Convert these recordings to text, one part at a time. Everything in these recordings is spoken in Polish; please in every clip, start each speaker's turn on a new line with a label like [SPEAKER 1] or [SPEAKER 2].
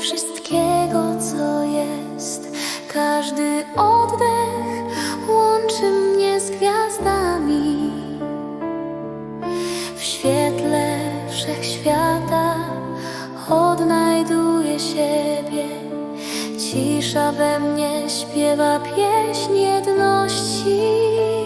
[SPEAKER 1] wszystkiego, co jest. Każdy oddech łączy mnie z gwiazdami. W świetle wszechświata odnajduję siebie. Cisza we mnie śpiewa pieśń jedności.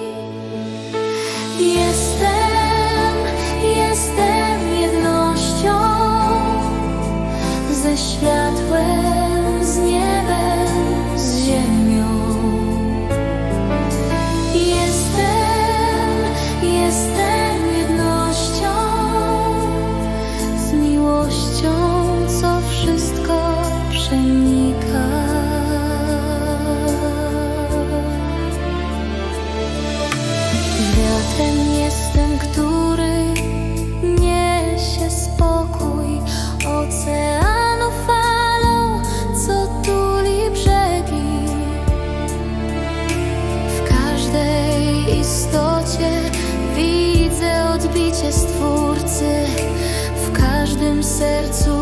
[SPEAKER 1] Wiatrem jestem, który niesie spokój oceanu falą, co tuli brzegi. W każdej istocie widzę odbicie Stwórcy, w każdym sercu